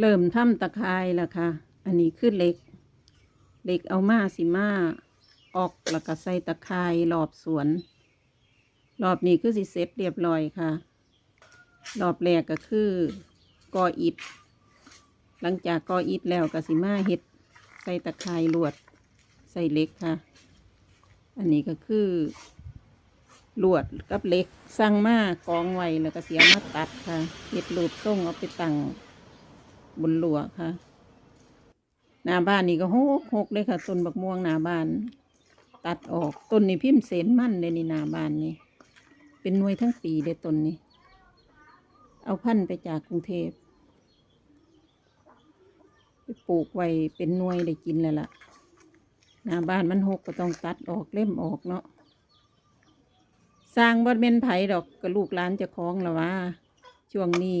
เริ่มทำตะไคร้แล้วค่ะ อันนี้คือเหล็กเหล็กเอามาสิมาออกแล้วก็ใส่ตะไคร้รอบสวน รอบนี้คือสิเสร็จเรียบร้อยค่ะ รอบแรกก็คือกออิฐหลังจากกออิฐแล้วก็สิมาเฮ็ดใส่ตะไคร้ลวด ใส่เหล็กค่ะ อันนี้ก็คือลวดกับเหล็กสั่งมากองไว้แล้วก็เสียมาตัดค่ะเฮ็ดรูปทรงเอาไปตั้ง บนหลวค่ะ หน้าบ้านนี่ก็หกหกเลยค่ะ ต้นบักม่วงหน้าบ้าน ตัดออกต้นนี้พิมพ์เสนมั่นเลยนี่หน้าบ้านนี่เป็นหน่วยทั้งปีเลยต้นนี้ เอาพันไปจากกรุงเทพไปปลูกไว้เป็นหน่วยได้กินแล้วล่ะหน้าบ้านมันหกก็ต้องตัดออกเล่มออกเนาะสร้างบ่เป็นไผดอกก็ลูกหลานจะคล้องละว่า ช่วงนี้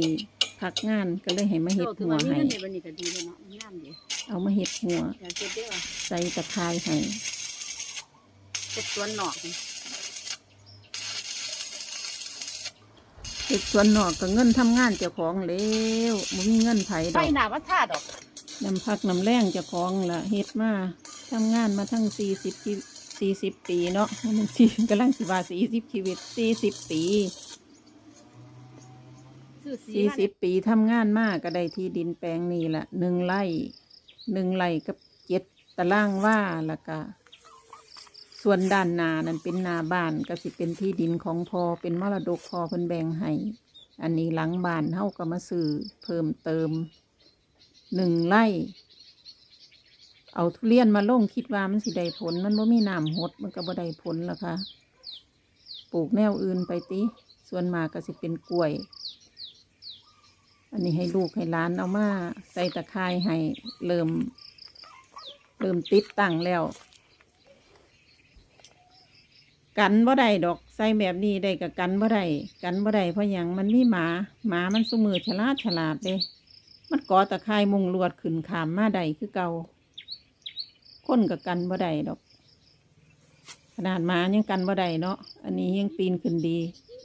พักงานก็เลยให้มาเฮ็ดถือหัวว่ามีให้เงินในบันนี้ก็ดีเลยเนาะงามดีเอามาเฮ็ดหัวอยากเก็บได้ว่าใส่ตะไคร้ให้เก็บสวนนอกนี่เฮ็ดสวนนอกก็เงินทำงานเจ้าของแล้วบ่มีเงินไผดไฟอกหนาวัดท่าดอกน้ำพักน้ำแรงเจ้าของล่ะเฮ็ดมาทำงานมาทั้งสี่สิบสี่สิบปีเนาะมันสิกำลังสิว่าสี่สิบชีวิตสี่สิบปี ซื้อสีสี่สิบปีทำงานมากก็ได้ที่ดินแปลงนี้ละหนึ่งไร่หนึ่งไร่กับเจ็ดตารางว่าแล้วก็ ส่วนด้านนานั่นเป็นนาบ้านก็สิเป็นที่ดินของพอเป็นมรดกพอเพิ่นแบ่งให้อันนี้หลังบ้านเฮาก็มาซื้อเพิ่มเติมหนึ่งไร่ เอาทุเรียนมาลงคิดว่ามันสิได้ผล มันบ่มีน้ำหดมันก็บ่ได้ผลละค่ะปลูกแนวอื่นไปติส่วนมากก็สิเป็นกล้วย อันนี้ให้ลูกให้ล้านเอามาใส่ตะไคร้ให้เริ่ม เริ่มติดตั้งแล้ว กันบ่ได้ดอกใส่แบบนี้ได้กับกันบ่ได้กันบ่ได้เพราะหยังมันมีหมาหมามันสุมือฉลาดฉลาดเด้มันก่อตะไคร้มุงลวดขึ้นขามมาได้คือเก่าคนกับกันบ่ได้ดอก ขนาดหมายังกันบ่ได้เนาะอันนี้ยังปีนขึ้นดี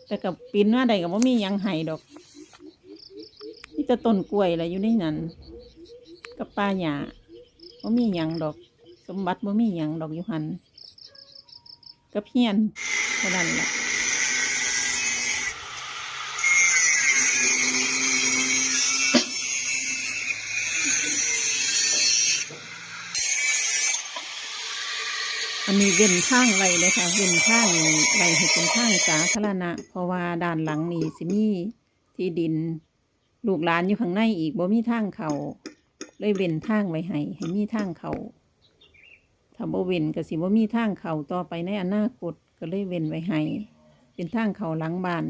แต่กับปีนมาได้กับว่ามียังไห้ดอก นี่จะต้นกล้วยอะไรอยู่ในนั้นกับป้าหญ้าว่มีหยังดอก สมบัติว่มีหยังดอกอยู่หันกับเฮียนเท่านั้นแหละอันนี้เว้นทางไว้เลยค่ะเว้นทางไว้ให้เป็นทางสาธารณะ เพราะว่าด้านหลังนี่สิมีที่ดิน ลูกหลานอยู่ข้างในอีกบ่มีทางเขาเลยเว้นทางไว้ให้ให้มีทางเขาถ้าบ่เว้นก็สิบ่มีทางเขาต่อไปในอนาคตก็เลยเว้นไว้ให้เป็นทางเขาหลังบ้าน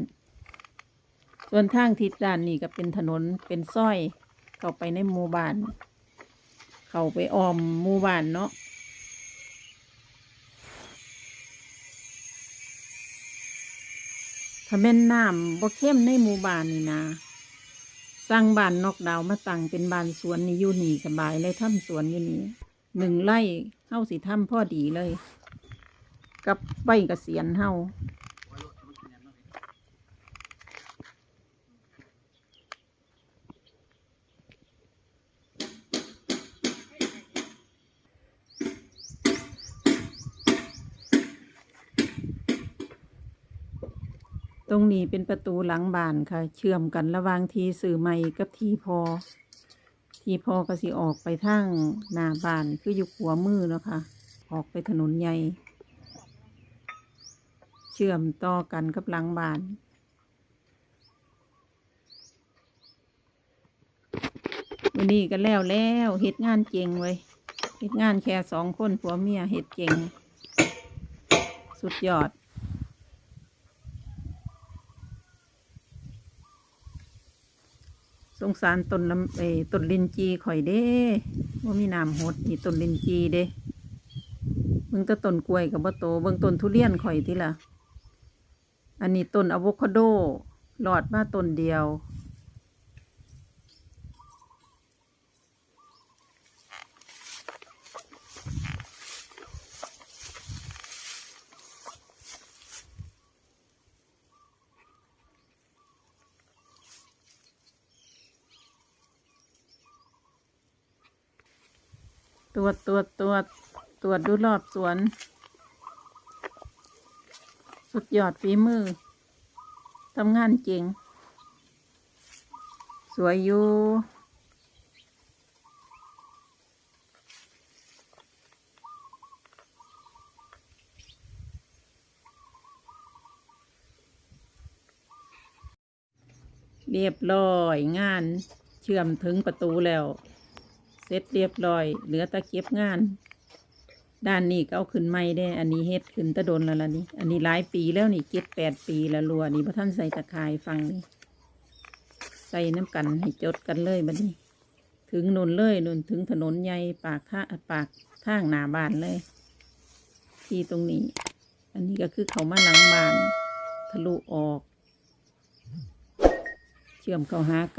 ส่วนทางทิศด้านนี้ก็เป็นถนนเป็นซอย เข้าไปในหมู่บ้าน เข้าไปอ้อมหมู่บ้านเนาะถ้าแม่นน้ำบ่เข้มในหมู่บ้านนี่นะ สร้างบ้านนอกดาวมาตั้งเป็นบ้านสวนนี่อยู่นี่สบายเลยทำสวนอยู่นี่หนึ่งไร่เฮาสิทำพ่อดีเลย กับใบกระเสียนเฮา ตรงนี้เป็นประตูหลังบานค่ะ เชื่อมกันระหว่างทีสื่อใหม่กับทีพอ ทีพอก็สิออกไปทางหน้าบานคืออยู่ขัวามือเนาะคะออกไปถนนใหญ่ เชื่อมต่อกันกับหลังบาน วันนี้ก็แล้วแล้วเฮ็ดงานเก่งไว้ยเฮ็ดงานแค่สองคนผัวเมียเฮ็ดเก่งสุดยอด งสารต้นลำเอต้นลินจีข่อยเด้ว่ามีน้ำหดนี่ต้นลินจีเด้เบิ่งแต้ต้นกล้วยกับบ่โตเบิ่งต้นทุเรียนข่อยติล่ะ อันนี้ต้นอะโวคาโดหลอดมาต้นเดียว รวจตรวจตรวจตรวจดูรอบสวน สุดยอดฝีมือทำงานเก่ง สวยอยู่เรียบร้อยงานเชื่อมถึงประตูแล้ว เสร็จเรียบร้อย เหลือตะเก็บงาน ด้านนี้ก็เอาขึ้นไม่ได้ อันนี้เฮ็ดขึ้นตะโดนแล้วล่ะนี่ อันนี้หลายปีแล้วนี่เก็บแปดปีแล้วรัวนี่พระท่านใส่ตะข่ายฟังนี่ใส่น้ำกันให้จดกันเลยบัดนี้ ถึงนุนเลยนุนถึงถนนใหญ่ปากท่าปากทางหนาบานเลย ที่ตรงนี้ อันนี้ก็คือเขามาหลังบาน ทะลุออก เชื่อมเข้าหากัน